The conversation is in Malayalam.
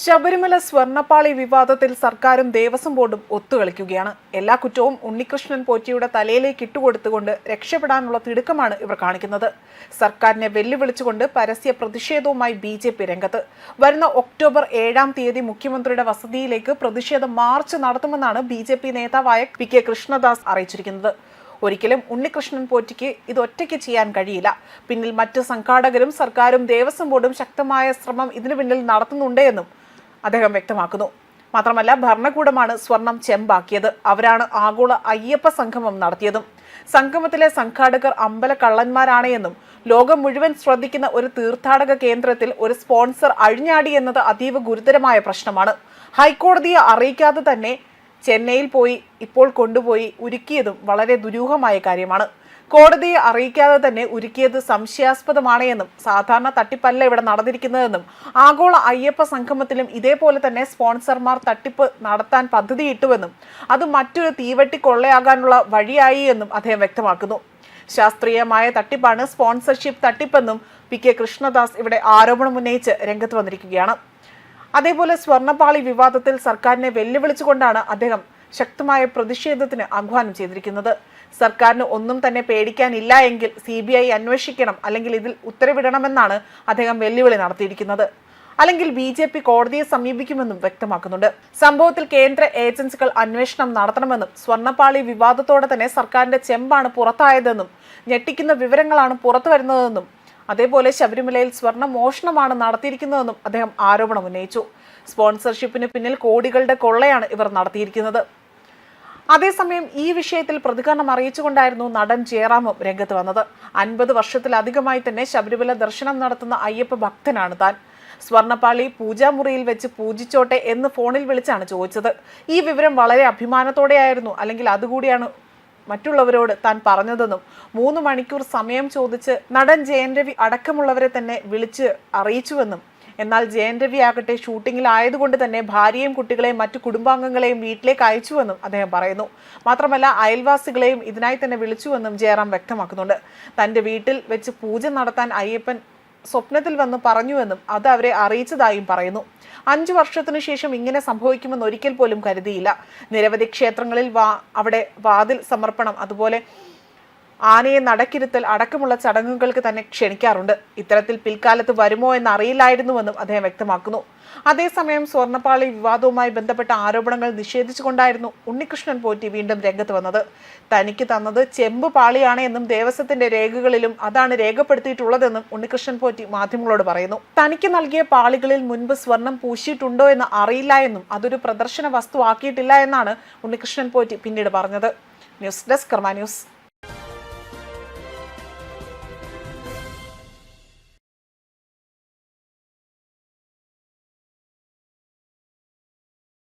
ശബരിമല സ്വർണപ്പാളി വിവാദത്തിൽ സർക്കാരും ദേവസ്വം ബോർഡും ഒത്തുകളിക്കുകയാണ്. എല്ലാ കുറ്റവും ഉണ്ണികൃഷ്ണൻ പോറ്റിയുടെ തലയിലേക്ക് ഇട്ടുകൊടുത്തുകൊണ്ട് രക്ഷപ്പെടാനുള്ള തിടുക്കമാണ് ഇവർ കാണിക്കുന്നത്. സർക്കാരിനെ വെല്ലുവിളിച്ചുകൊണ്ട് പരസ്യ പ്രതിഷേധവുമായി ബി ജെ പി രംഗത്ത്. വരുന്ന ഒക്ടോബർ ഏഴാം തീയതി മുഖ്യമന്ത്രിയുടെ വസതിയിലേക്ക് പ്രതിഷേധ മാർച്ച് നടത്തുമെന്നാണ് ബി ജെ പി നേതാവായ പി കെ കൃഷ്ണദാസ് അറിയിച്ചിരിക്കുന്നത്. ഒരിക്കലും ഉണ്ണികൃഷ്ണൻ പോറ്റിക്ക് ഇത് ഒറ്റയ്ക്ക് ചെയ്യാൻ കഴിയില്ല. പിന്നിൽ മറ്റ് സംഘാടകരും സർക്കാരും ദേവസ്വം ബോർഡും ശക്തമായ ശ്രമം ഇതിനു പിന്നിൽ നടത്തുന്നുണ്ട് എന്നും അദ്ദേഹം വ്യക്തമാക്കുന്നു. മാത്രമല്ല ഭരണകൂടമാണ് സ്വർണം ചെമ്പാക്കിയത്. അവരാണ് ആഗോള അയ്യപ്പ സംഗമം നടത്തിയതും. സംഗമത്തിലെ സംഘാടകർ അമ്പല കള്ളന്മാരാണ് എന്നും ലോകം മുഴുവൻ ശ്രദ്ധിക്കുന്ന ഒരു തീർത്ഥാടക കേന്ദ്രത്തിൽ ഒരു സ്പോൺസർ അഴിഞ്ഞാടി എന്നത് അതീവ ഗുരുതരമായ പ്രശ്നമാണ്. ഹൈക്കോടതിയെ അറിയിക്കാതെ തന്നെ ചെന്നൈയിൽ പോയി ഇപ്പോൾ കൊണ്ടുപോയി ഉരുക്കിയതും വളരെ ദുരൂഹമായ കാര്യമാണ്. കോടതിയെ അറിയിക്കാതെ തന്നെ ഉരുക്കിയത് സംശയാസ്പദമാണ് എന്നും സാധാരണ തട്ടിപ്പല്ല ഇവിടെ നടന്നിരിക്കുന്നതെന്നും ആഗോള അയ്യപ്പ സംഗമത്തിലും ഇതേപോലെ തന്നെ സ്പോൺസർമാർ തട്ടിപ്പ് നടത്താൻ പദ്ധതിയിട്ടുവെന്നും അത് മറ്റൊരു തീവട്ടി കൊള്ളയാകാനുള്ള വഴിയായി എന്നും അദ്ദേഹം വ്യക്തമാക്കുന്നു. ശാസ്ത്രീയമായ തട്ടിപ്പാണ് സ്പോൺസർഷിപ്പ് തട്ടിപ്പെന്നും പി കെ കൃഷ്ണദാസ് ഇവിടെ ആരോപണം ഉന്നയിച്ച് രംഗത്ത് വന്നിരിക്കുകയാണ്. അതേപോലെ സ്വർണപ്പാളി വിവാദത്തിൽ സർക്കാരിനെ വെല്ലുവിളിച്ചുകൊണ്ടാണ് അദ്ദേഹം ശക്തമായ പ്രതിഷേധത്തിന് ആഹ്വാനം ചെയ്തിരിക്കുന്നത്. സർക്കാരിന് ഒന്നും തന്നെ പേടിക്കാനില്ല എങ്കിൽ സി ബി ഐ അന്വേഷിക്കണം അല്ലെങ്കിൽ ഇതിൽ ഉത്തരവിടണമെന്നാണ് അദ്ദേഹം വെല്ലുവിളി നടത്തിയിരിക്കുന്നത്. അല്ലെങ്കിൽ ബി ജെ പി കോടതിയെ സമീപിക്കുമെന്നും വ്യക്തമാക്കുന്നുണ്ട്. സംഭവത്തിൽ കേന്ദ്ര ഏജൻസികൾ അന്വേഷണം നടത്തണമെന്നും സ്വർണപ്പാളി വിവാദത്തോടെ തന്നെ സർക്കാരിന്റെ ചെമ്പാണ് പുറത്തായതെന്നും ഞെട്ടിക്കുന്ന വിവരങ്ങളാണ് പുറത്തു വരുന്നതെന്നും അതേപോലെ ശബരിമലയിൽ സ്വർണ മോഷണമാണ് നടത്തിയിരിക്കുന്നതെന്നും അദ്ദേഹം ആരോപണം ഉന്നയിച്ചു. സ്പോൺസർഷിപ്പിന് പിന്നിൽ കോടികളുടെ കൊള്ളയാണ് ഇവർ നടത്തിയിരിക്കുന്നത്. അതേസമയം ഈ വിഷയത്തിൽ പ്രതികരണം അറിയിച്ചുകൊണ്ടായിരുന്നു നടൻ ജയറാമും രംഗത്ത് വന്നത്. അൻപത് വർഷത്തിലധികമായി തന്നെ ശബരിമല ദർശനം നടത്തുന്ന അയ്യപ്പ ഭക്തനാണ് താൻ. സ്വർണപ്പാളി പൂജാമുറിയിൽ വെച്ച് പൂജിച്ചോട്ടെ എന്ന് ഫോണിൽ വിളിച്ചാണ് ചോദിച്ചത്. ഈ വിവരം വളരെ അഭിമാനത്തോടെയായിരുന്നു. അല്ലെങ്കിൽ അതുകൂടിയാണ് മറ്റുള്ളവരോട് താൻ പറഞ്ഞതെന്നും മൂന്ന് മണിക്കൂർ സമയം ചോദിച്ച് നടൻ ജയൻ രവി അടക്കമുള്ളവരെ തന്നെ വിളിച്ച് അറിയിച്ചുവെന്നും എന്നാൽ ജയൻ രവി ആകട്ടെ ഷൂട്ടിങ്ങിലായതുകൊണ്ട് തന്നെ ഭാര്യയും കുട്ടികളെയും മറ്റു കുടുംബാംഗങ്ങളെയും വീട്ടിലേക്ക് അയച്ചുവെന്നും അദ്ദേഹം പറയുന്നു. മാത്രമല്ല അയൽവാസികളെയും ഇതിനായി തന്നെ വിളിച്ചുവെന്നും ജയറാം വ്യക്തമാക്കുന്നുണ്ട്. തന്റെ വീട്ടിൽ വെച്ച് പൂജ നടത്താൻ അയ്യപ്പൻ സ്വപ്നത്തിൽ വന്ന് പറഞ്ഞുവെന്നും അത് അവരെ അറിയിച്ചതായും പറയുന്നു. അഞ്ചു വർഷത്തിനു ശേഷം ഇങ്ങനെ സംഭവിക്കുമെന്ന് ഒരിക്കൽ പോലും കരുതിയില്ല. നിരവധി ക്ഷേത്രങ്ങളിൽ വാ അവിടെ വാതിൽ സമർപ്പണം അതുപോലെ ആനയെ നടക്കിരുത്തൽ അടക്കമുള്ള ചടങ്ങുകൾക്ക് തന്നെ ക്ഷണിക്കാറുണ്ട്. ഇത്തരത്തിൽ പിൽക്കാലത്ത് വരുമോ എന്ന് അറിയില്ലായിരുന്നുവെന്നും അദ്ദേഹം വ്യക്തമാക്കുന്നു. അതേസമയം സ്വർണപ്പാളി വിവാദവുമായി ബന്ധപ്പെട്ട ആരോപണങ്ങൾ നിഷേധിച്ചുകൊണ്ടായിരുന്നു ഉണ്ണികൃഷ്ണൻ പോറ്റി വീണ്ടും രംഗത്ത് വന്നത്. തനിക്ക് തന്നത് ചെമ്പ് പാളിയാണ് എന്നും ദേവസ്വത്തിന്റെ രേഖകളിലും അതാണ് രേഖപ്പെടുത്തിയിട്ടുള്ളതെന്നും ഉണ്ണികൃഷ്ണൻ പോറ്റി മാധ്യമങ്ങളോട് പറയുന്നു. തനിക്ക് നൽകിയ പാളികളിൽ മുൻപ് സ്വർണം പൂശിയിട്ടുണ്ടോ എന്ന് അറിയില്ല എന്നും അതൊരു പ്രദർശന വസ്തു ആക്കിയിട്ടില്ല എന്നാണ് ഉണ്ണികൃഷ്ണൻ പോറ്റി പിന്നീട് പറഞ്ഞത്. News desk news.